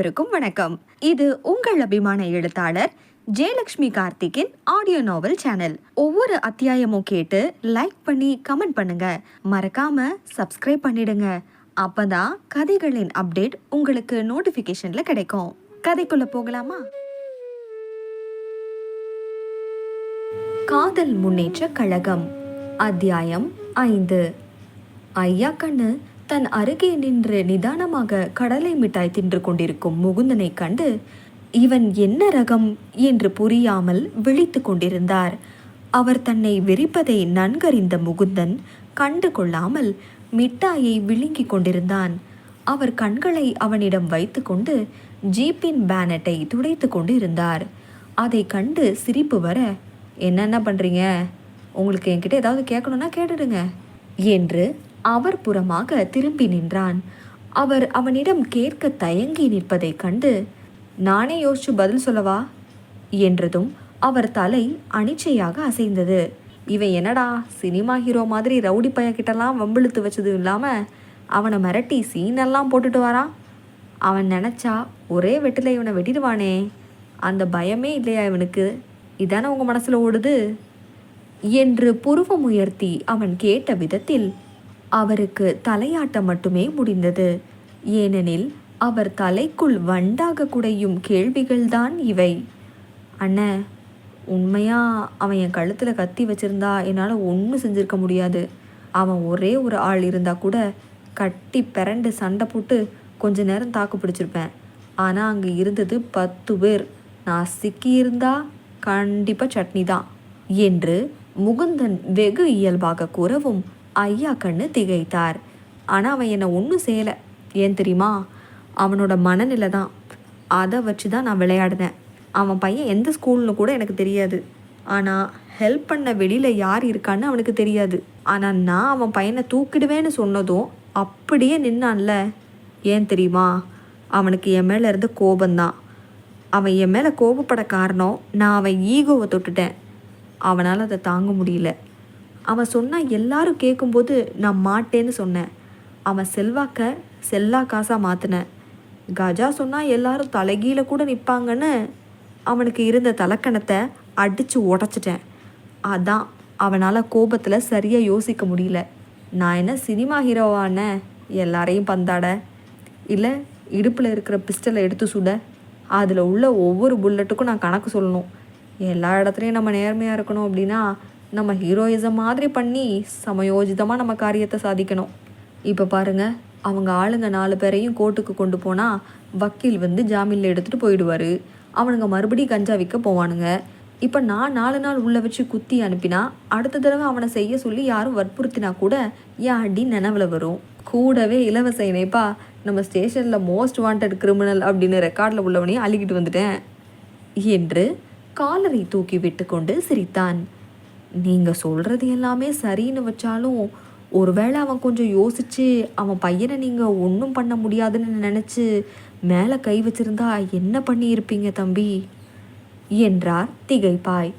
அனைவருக்கும் வணக்கம். இது உங்கள் அபிமான எழுத்தாளர் ஜெயலக்ஷ்மி கார்த்திக்கின் ஆடியோ நாவல் சேனல் ஒவ்வொரு அத்தியாயமும் கேட்டு லைக் பண்ணி கமெண்ட் பண்ணுங்க. மறக்காம சப்ஸ்கிரைப் பண்ணிடுங்க. அப்பதான் கதைகளின் அப்டேட் உங்களுக்கு நோட்டிபிகேஷன்ல கிடைக்கும். கதைக்குள்ள போகலாமா? காதல் முன்னேற்ற கழகம் அத்தியாயம் ஐந்து. ஐயா கண்ணு தன் அருகே நின்று நிதானமாக கடலை மிட்டாய் தின்று கொண்டிருக்கும் முகுந்தனை கண்டு இவன் என்ன ரகம்? என்று புரியாமல் விழித்து கொண்டிருந்தார். அவர் தன்னை வெறிப்பதை நன்கறிந்த முகுந்தன் கண்டு கொள்ளாமல் மிட்டாயை விழுங்கிக் கொண்டிருந்தான். அவர் கண்களை அவனிடம் வைத்துக்கொண்டு ஜீப்பின் பேனட்டை துடைத்து கொண்டு இருந்தார் அதை கண்டு சிரிப்பு வர என்னென்ன பண்ணுறீங்க உங்களுக்கு என்கிட்ட ஏதாவது கேட்கணுன்னா கேட்டுடுங்க என்று அவர் புறமாக திரும்பி நின்றான். அவர் அவனிடம் கேட்க தயங்கி நிற்பதைக் கண்டு நானே யோசிச்சு பதில் சொல்லவா? என்றதும் அவர் தலை அனிச்சையாக அசைந்தது. இவன் என்னடா சினிமா ஹீரோ மாதிரி ரவுடி பையன்கிட்டலாம் வம்பிழுத்து வச்சதும் இல்லாமல் அவனை மிரட்டி சீனெல்லாம் போட்டுட்டு வரான் அவன் நினச்சா ஒரே வெட்டில் இவனை வெட்டிடுவானே. அந்த பயமே இல்லையா இவனுக்கு? இதானே உங்கள் மனசில் ஓடுது? என்று புருவம் உயர்த்தி அவன் கேட்ட விதத்தில் அவருக்கு தலையாட்ட மட்டுமே முடிந்தது. ஏனெனில் அவர் தலைக்குள் வண்டாக குடையும் கேள்விகள்தான் இவை. அண்ணே உண்மையாக அவன் என் கழுத்தில் கத்தி வச்சிருந்தா என்னால் ஒன்றும் செஞ்சுருக்க முடியாது. அவன் ஒரே ஒரு ஆள் இருந்தால் கூட கட்டி பிறண்டு சண்டை போட்டு கொஞ்ச நேரம் தாக்கு பிடிச்சிருப்பேன். ஆனால் அங்கே இருந்தது பத்து பேர். நான் சிக்கியிருந்தா கண்டிப்பாக சட்னி தான் என்று முகுந்தன் வெகு இயல்பாக கூறவும் ஐயா கண்ணு திகைத்தார். ஆனால் அவன் என்னை ஒன்றும் செய்யலை. ஏன் தெரியுமா? அவனோட மனநிலை தான். அதை வச்சு தான் நான் விளையாடினேன். அவன் பையன் எந்த ஸ்கூல்னு கூட எனக்கு தெரியாது. ஆனால் ஹெல்ப் பண்ண வெளியில் யார் இருக்கான்னு அவனுக்கு தெரியாது. ஆனால் நான் அவன் பையனை தூக்கிடுவேன்னு சொன்னதும் அப்படியே நின்னான்ல. ஏன் தெரியுமா? அவனுக்கு என் மேலே இருந்த கோபந்தான் அவன் என் மேலே கோபப்பட காரணம் நான் அவன் ஈகோவை தொட்டுட்டேன். அவனால் அதை தாங்க முடியல. அவன் சொன்னால் எல்லாரும் கேட்கும்போது நான் மாட்டேன்னு சொன்னேன். அவன் செல்வாக்க செல்லா காசாக மாற்றினேன் கஜா சொன்னால் எல்லாரும் தலைகீழ கூட நிற்பாங்கன்னு அவனுக்கு இருந்த தலக்கணத்தை அடித்து உடச்சிட்டேன். அதான் அவனால் கோபத்தில் சரியாக யோசிக்க முடியல. நான் என்ன சினிமா ஹீரோவான? எல்லாரையும் பந்தாட? இல்லை இடுப்பில் இருக்கிற பிஸ்டலை எடுத்து சுட? அதில் உள்ள ஒவ்வொரு புல்லட்டுக்கும் நான் கணக்கு சொல்லணும். எல்லா இடத்துலையும் நம்ம நேர்மையாக இருக்கணும் அப்படின்னா நம்ம ஹீரோயிசம் மாதிரி பண்ணி சமயோஜிதமாக நம்ம காரியத்தை சாதிக்கணும். இப்போ பாருங்க அவங்க ஆளுங்க நாலு பேரையும் கோர்ட்டுக்கு கொண்டு போனால் வக்கீல் வந்து ஜாமீனில் எடுத்துகிட்டு போயிடுவார். அவனுங்க மறுபடியும் கஞ்சா விற்க போவானுங்க. இப்போ நான் நாலு நாள் உள்ளே வச்சு குத்தி அனுப்பினா அடுத்த தடவை அவனை செய்ய சொல்லி யாரும் வற்புறுத்தினா கூட என் அடி நினைவில் வரும். கூடவே இலவச இணைப்பா நம்ம ஸ்டேஷனில் மோஸ்ட் வாண்டட் கிரிமினல் அப்படின்னு ரெக்கார்டில் உள்ளவனையும் அழுகிட்டு வந்துட்டேன். என்று காலரை தூக்கி விட்டுக்கொண்டு சிரித்தான். நீங்கள் சொல்கிறது எல்லாமே சரின்னு வச்சாலும் ஒருவேளை அவன் கொஞ்சம் யோசித்து அவன் பையனை நீங்கள் ஒன்றும் பண்ண முடியாதுன்னு நினச்சி மேலே கை வச்சிருந்தா என்ன பண்ணியிருப்பீங்க தம்பி? என்றார் திகைப்பாய்.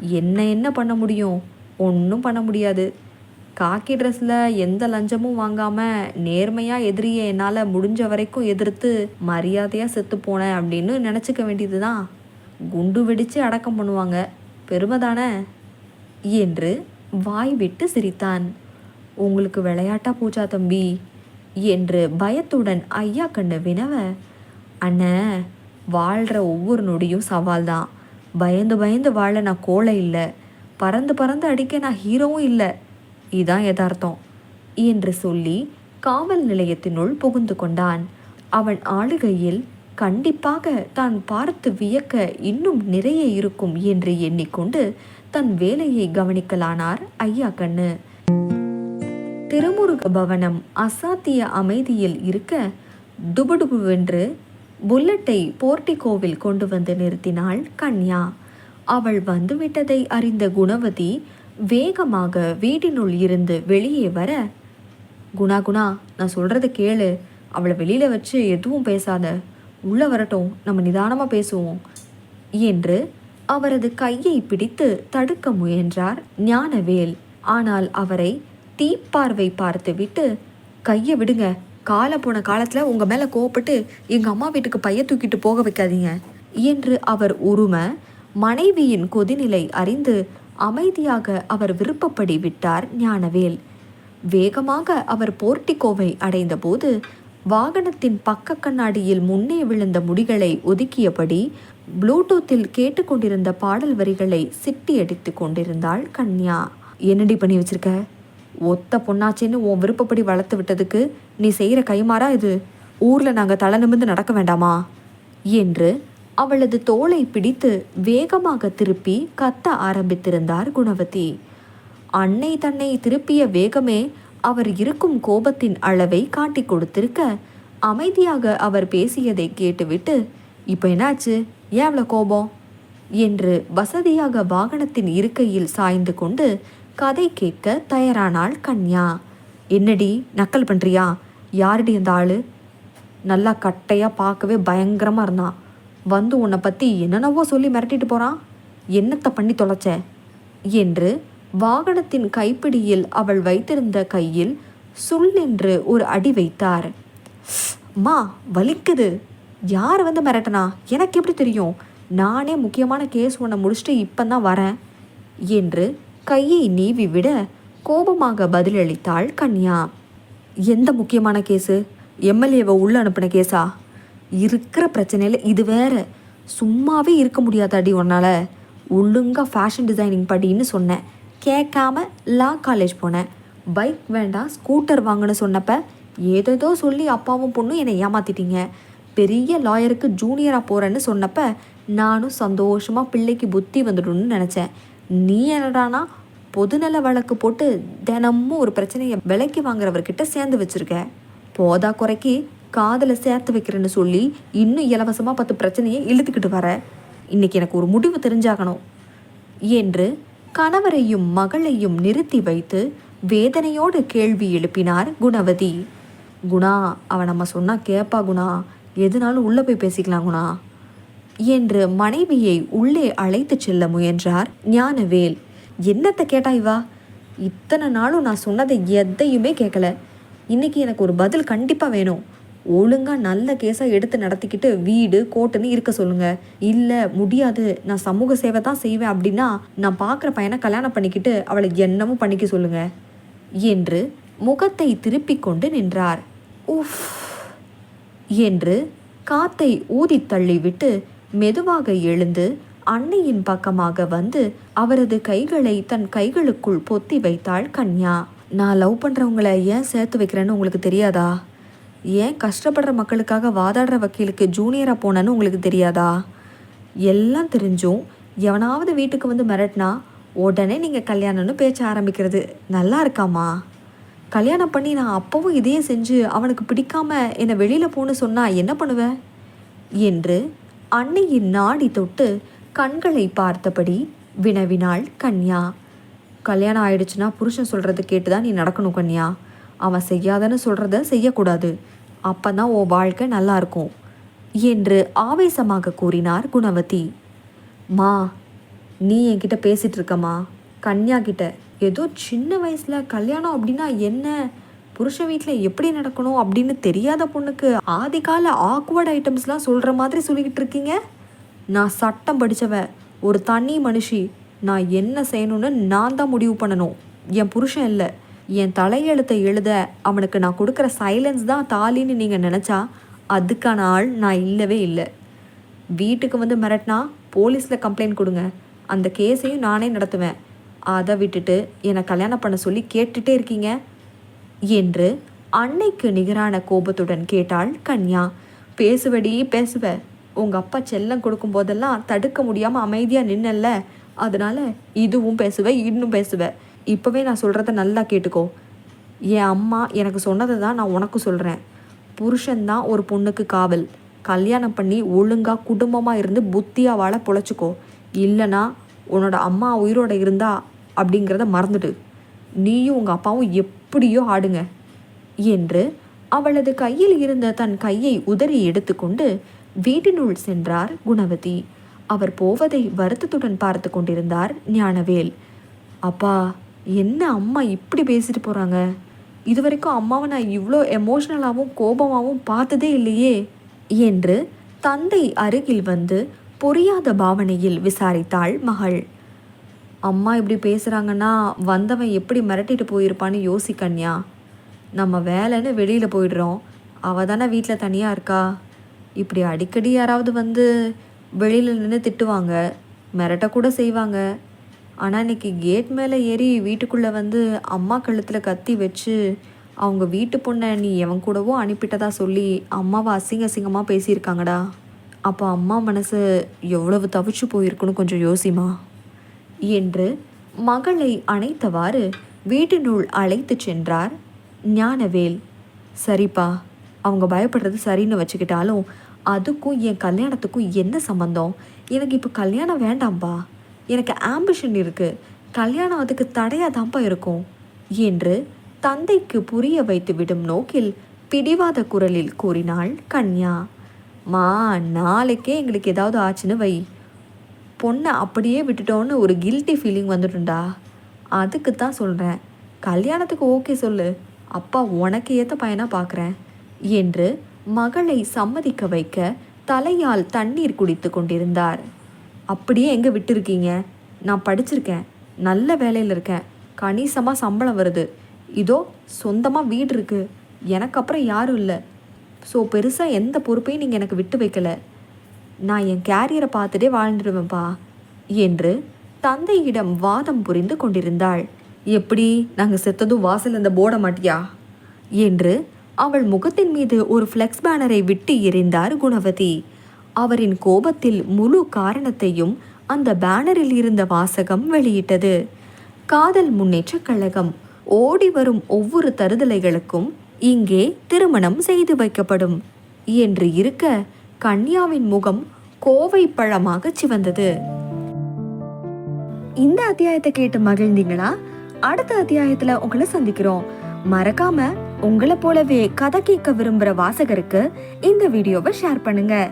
என்ன என்ன பண்ண முடியும்? ஒன்றும் பண்ண முடியாது. காக்கி ட்ரெஸ்ஸில் எந்த லஞ்சமும் வாங்காமல் நேர்மையாக எதிரியை என்னால் முடிஞ்ச வரைக்கும் எதிர்த்து மரியாதையாக செத்து போனேன் அப்படின்னு நினச்சிக்க வேண்டியது தான் குண்டு வெடித்து அடக்கம் பண்ணுவாங்க. பெருமை தானே? என்று வாய் விட்டு சிரித்தான். உங்களுக்கு விளையாட்டா பூஜா தம்பி? என்று பயத்துடன் ஐயா கண்ணு வினவ அண்ணே வாழ்கிற ஒவ்வொரு நொடியும் சவால் தான் பயந்து பயந்து வாழ நான் கோழை இல்லை. பறந்து பறந்து அடிக்க நான் ஹீரோவும் இல்லை. இதான் யதார்த்தம் என்று சொல்லி காவல் நிலையத்தினுள் புகுந்து கொண்டான். அவன் ஆளுகையில் கண்டிப்பாக தான் பார்த்து வியக்க இன்னும் நிறைய இருக்கும் என்று எண்ணிக்கொண்டு தன் வேலையை கவனிக்கலானார் ஐயா கண்ணு. திருமுருக பவனம் அசாத்திய அமைதியில் இருக்க டுபுடுபுவென்று புல்லட்டை போர்ட்டிகோவில் கொண்டு வந்து நிறுத்தினாள் கன்யா. அவள் வந்துவிட்டதை அறிந்த குணவதி வேகமாக வீட்டினுள் இருந்து வெளியே வர குணா குணா நான் சொல்கிறத கேளு. அவளை வெளியில் வச்சு எதுவும் பேசாத. உள்ளே வரட்டும் நம்ம நிதானமாக பேசுவோம் என்று அவரது கையை பிடித்து தடுக்க முயன்றார் ஞானவேல். ஆனால் அவரை தீப்பார்வை பார்த்துவிட்டு கையை விடுங்க காலை போன காலத்தில் உங்கள் மேலே கோவப்பட்டு எங்கள் அம்மா வீட்டுக்கு பைய தூக்கிட்டு போக வைக்காதீங்க என்று அவர் உரும மனைவியின் கொதிநிலை அறிந்து அமைதியாக அவர் விருப்பப்படி விட்டார் ஞானவேல். வேகமாக அவர் போர்ட்டிகோவை அடைந்தபோது வாகனத்தின் பக்க கண்ணாடியில் முன்னே விழுந்த முடிகளை ஒதுக்கியபடி ப்ளூடூத்தில் கேட்டுக்கொண்டிருந்த பாடல் வரிகளை சிட்டி அடித்து கொண்டிருந்தாள் கன்யா. என்னடி பண்ணி வச்சிருக்க? ஒத்த பொண்ணாச்சேன்னு உன் விருப்பப்படி வளர்த்து விட்டதுக்கு நீ செய்கிற கைமாறா இது? ஊரில் நாங்கள் தலை நிமிர்ந்து நடக்க வேண்டாமா? என்று அவளது தோலை பிடித்து வேகமாக திருப்பி கத்த ஆரம்பித்திருந்தார் குணவதி. அன்னை தன்னை திருப்பிய வேகமே அவர் இருக்கும் கோபத்தின் அளவை காட்டி கொடுத்திருக்க அமைதியாக அவர் பேசியதை கேட்டுவிட்டு இப்போ என்னாச்சு? ஏன் அவ்வளோ கோபம்? என்று வசதியாக வாகனத்தின் இருக்கையில் சாய்ந்து கொண்டு கதை கேட்க தயாரானாள் கன்யா. என்னடி நக்கல் பண்ணுறியா யாரடி அந்த ஆள்? நல்லா கட்டையாக பார்க்கவே பயங்கரமாக இருந்தான் வந்து உன்னை பற்றி என்னென்னவோ சொல்லி மிரட்டிட்டு போகிறான் என்னத்தை பண்ணி தொலைச்ச? என்று வாகனத்தின் கைப்பிடியில் அவள் வைத்திருந்த கையில் சுள் என்று ஒரு அடி வைத்தார். மா வலிக்குது. யார் வந்து மிரட்டனா? எனக்கு எப்படி தெரியும்? நானே முக்கியமான கேஸ் ஒன்றை முடிச்சுட்டு இப்போ தான் வரேன் என்று கையை நீவி விட கோபமாக பதிலளித்தாள் கன்யா. எந்த முக்கியமான கேஸு எம்எல்ஏவை உள்ள அனுப்பின கேஸா இருக்கிற பிரச்சனையில் இது வேற. சும்மாவே இருக்க முடியாதாடி உன்னால்? ஒழுங்கா ஃபேஷன் டிசைனிங் படின்னு சொன்னேன். கேட்காம லா காலேஜ் போனேன். பைக் வேண்டாம் ஸ்கூட்டர் வாங்கன்னு சொன்னப்ப ஏதேதோ சொல்லி அப்பாவும் பொண்ணும் என்னை ஏமாத்திட்டீங்க. பெரிய லாயருக்கு ஜூனியராக போகிறேன்னு சொன்னப்ப நானும் சந்தோஷமாக பிள்ளைக்கு புத்தி வந்துடும்னு நினச்சேன். நீ என்னடானா பொதுநல வழக்கு போட்டு தினமும் ஒரு பிரச்சனையை விலைக்கு வாங்குறவர்கிட்ட சேர்ந்து வச்சுருக்க. போதா குறைக்கு காதலை சேர்த்து வைக்கிறேன்னு சொல்லி இன்னும் இலவசமாக பத்து பிரச்சனையை இழுத்துக்கிட்டு வர. இன்னைக்கு எனக்கு ஒரு முடிவு தெரிஞ்சாகணும். என்று கணவரையும் மகளையும் நிறுத்தி வைத்து வேதனையோடு கேள்வி எழுப்பினார் குணவதி. குணா அவன் நம்ம சொன்னால் கேட்பா குணா. எதுனாலும் உள்ளே போய் பேசிக்கலாங்கண்ணா என்று மனைவியை உள்ளே அழைத்துச் செல்ல முயன்றார் ஞானவேல். என்னத்தை கேட்டா இவா? இத்தனை நாளும் நான் சொன்னதை எதையுமே கேட்கல இன்னைக்கு எனக்கு ஒரு பதில் கண்டிப்பாக வேணும். ஒழுங்காக நல்ல கேஸாக எடுத்து நடத்திக்கிட்டு வீடு கோட்டுன்னு இருக்க சொல்லுங்கள் இல்லை முடியாது. நான் சமூக சேவை தான் செய்வேன் அப்படின்னா நான் பார்க்குற பையனை கல்யாணம் பண்ணிக்கிட்டு அவளை என்னமும் பண்ணிக்க சொல்லுங்கள் என்று முகத்தை திருப்பிக் கொண்டு நின்றார். உஃப். என்று காத்தை ஊதித் தள்ளிவிட்டு மெதுவாக எழுந்து அன்னையின் பக்கமாக வந்து அவரது கைகளை தன் கைகளுக்குள் பொத்தி வைத்தாள் கன்யா. நான் லவ் பண்ணுறவங்கள ஏன் சேர்த்து வைக்கிறேன்னு உங்களுக்கு தெரியாதா? ஏன் கஷ்டப்படுற மக்களுக்காக வாதாடுற வக்கீலுக்கு ஜூனியராக போனேன்னு உங்களுக்கு தெரியாதா? எல்லாம் தெரிஞ்சும் எவனாவது வீட்டுக்கு வந்து மிரட்டினா உடனே நீங்கள் கல்யாணம்னு பேச்ச ஆரம்பிக்கிறது. நல்லா இருக்காமா கல்யாணம் பண்ணி நான் அப்பவும் இதையே செஞ்சு அவனுக்கு பிடிக்காம என்னை வெளியில் போன்னு சொன்னா என்ன பண்ணுவேன் என்று அன்னையின் நாடி தொட்டு கண்களை பார்த்தபடி வினவினாள் கன்யா. கல்யாணம் ஆயிடுச்சுன்னா புருஷன் சொல்கிறது கேட்டு தான் நீ நடக்கணும் கன்யா. அவன் செய்யாதன்னு சொல்கிறத செய்யக்கூடாது. அப்போ தான் உன் வாழ்க்கை நல்லாயிருக்கும் என்று ஆவேசமாக கூறினார் குணவதி. மா நீ என்கிட்ட பேசிகிட்டு இருக்கம்மா. கன்யா கிட்ட ஏதோ சின்ன வயசில் கல்யாணம் அப்படின்னா என்ன? புருஷன் வீட்டில் எப்படி நடக்கணும் அப்படின்னு தெரியாத பொண்ணுக்கு ஆதிகால ஆக்வர்ட் ஐட்டம்ஸ்லாம் சொல்கிற மாதிரி சொல்லிக்கிட்டு இருக்கீங்க? நான் சட்டம் படித்தவ ஒரு தனி மனுஷி நான் என்ன செய்யணும்னு நான் தான் முடிவு பண்ணணும். என் புருஷன் இல்லை. என் தலையெழுத்தை எழுத அவனுக்கு நான் கொடுக்குற சைலன்ஸ் தான் தாலின்னு நீங்கள் நினச்சா அதுக்கான ஆள் நான் இல்லவே இல்லை. வீட்டுக்கு வந்து மிரட்டினா போலீஸில் கம்ப்ளைண்ட் கொடுங்க. அந்த கேஸையும் நானே நடத்துவேன். அதை விட்டுட்டு என்னை கல்யாணம் பண்ண சொல்லி கேட்டுட்டே இருக்கீங்க? என்று அன்னைக்கு நிகரான கோபத்துடன் கேட்டாள் கன்யா. பேசுவடி பேசுவ. உங்கள் அப்பா செல்லம் கொடுக்கும் போதெல்லாம் தடுக்க முடியாமல் அமைதியாக நின்னல்ல. அதனால இதுவும் பேசுவ இன்னும் பேசுவ. இப்போவே நான் சொல்கிறத நல்லா கேட்டுக்கோ. என் அம்மா எனக்கு சொன்னதை தான் நான் உனக்கு சொல்கிறேன் புருஷன்தான் ஒரு பொண்ணுக்கு காவல். கல்யாணம் பண்ணி ஒழுங்காக குடும்பமாக இருந்து புத்தியாக வாழ பொழைச்சிக்கோ. இல்லைனா உன்னோட அம்மா உயிரோட இருந்தால் அப்படிங்கிறத மறந்துடு நீயும் உங்கள் அப்பாவும் எப்படியோ ஆடுங்க என்று அவளது கையில் இருந்த தன் கையை உதறி எடுத்துக்கொண்டு வீட்டினுள் சென்றார் குணவதி. அவர் போவதை வருத்தத்துடன் பார்த்து கொண்டிருந்தார் ஞானவேல். அப்பா என்ன அம்மா இப்படி பேசிட்டு போகிறாங்க இது வரைக்கும் அம்மாவை நான் இவ்வளோ எமோஷ்னலாகவும் கோபமாகவும் பார்த்ததே இல்லையே என்று தந்தை அருகில் வந்து புரியாத பாவனையில் விசாரித்தாள் மகள். அம்மா இப்படி பேசுகிறாங்கன்னா வந்தவன் எப்படி மிரட்டிட்டு போயிருப்பான்னு யோசிக்கண்யா நம்ம வேலைன்னு வெளியில் போயிடுறோம். அவள் தானே வீட்டில் தனியாக இருக்கா? இப்படி அடிக்கடி யாராவது வந்து வெளியில் நின்று திட்டுவாங்க. மிரட்டக்கூட செய்வாங்க. ஆனால் இன்னைக்கு கேட் மேலே ஏறி வீட்டுக்குள்ளே வந்து அம்மா கழுத்தில் கத்தி வச்சு அவங்க வீட்டு பொண்ணை நீ எவன் கூடவோ அனுப்பிட்டதா சொல்லி அம்மாவை அசிங்க அசிங்கமாக பேசியிருக்காங்கடா. அப்போ அம்மா மனசு எவ்வளவு தவிச்சு போயிருக்குன்னு கொஞ்சம் யோசிமா என்று மகளை அணைத்தவாறு வீட்டினுள் அழைத்து சென்றார் ஞானவேல். சரிப்பா அவங்க பயப்படுறது சரின்னு வச்சுக்கிட்டாலும் அதுக்கும் என் கல்யாணத்துக்கும் என்ன சம்மந்தம் எனக்கு இப்போ கல்யாணம் வேண்டாம்ப்பா எனக்கு ஆம்பிஷன் இருக்குது கல்யாணம் அதுக்கு தடையாதான்ப்பா இருக்கும் என்று தந்தைக்கு புரிய வைத்து விடும் நோக்கில் பிடிவாத குரலில் கூறினாள் கன்யா. மா நாளைக்கே எங்களுக்கு ஏதாவது ஆச்சுன்னு வை. பொண்ணை அப்படியே விட்டுட்டோன்னு ஒரு கில்ட்டி ஃபீலிங் வந்துட்டுண்டா அதுக்கு தான் சொல்கிறேன் கல்யாணத்துக்கு ஓகே சொல்லு. அப்பா உனக்கு ஏற்ற பையனாக பார்க்குறேன் என்று மகளை சம்மதிக்க வைக்க தலையால் தண்ணீர் குடித்து கொண்டிருந்தார். அப்படியே எங்கே விட்டுருக்கீங்க? நான் படிச்சிருக்கேன். நல்ல வேலையில் இருக்கேன். கணிசமாக சம்பளம் வருது. இதோ சொந்தமாக வீடு இருக்குது எனக்கு அப்புறம் யாரும் இல்லை. ஸோ பெருசாக எந்த பொறுப்பையும் நீங்கள் எனக்கு விட்டு வைக்கல. நான் என் கேரியரை பார்த்துட்டே வாழ்ந்துடுவேன்ப்பா என்று தந்தையிடம் வாதம் புரிந்து கொண்டிருந்தாள். எப்படி? நாங்கள் செத்ததும் வாசல் அந்த போட மாட்டியா? என்று அவள் முகத்தின் மீது ஒரு ஃப்ளெக்ஸ் பேனரை விட்டு எறிந்தார் குணவதி. அவரின் கோபத்தில் முழு காரணத்தையும் அந்த பேனரில் இருந்த வாசகம் வெளியிட்டது. காதல் முன்னேற்ற கழகம் ஓடி வரும் ஒவ்வொரு தருதலைகளுக்கும் இங்கே திருமணம் செய்து வைக்கப்படும் என்று இருக்க கன்யாவின் முகம் கோவை பழமாக சிவந்தது. இந்த அத்தியாயத்தை கேட்டு மகிழ்ந்தீங்களா? அடுத்த அத்தியாயத்துல உங்களை சந்திக்கிறோம். மறக்காம உங்களை போலவே கதை கேட்க விரும்புற வாசகருக்கு இந்த வீடியோவை ஷேர் பண்ணுங்க.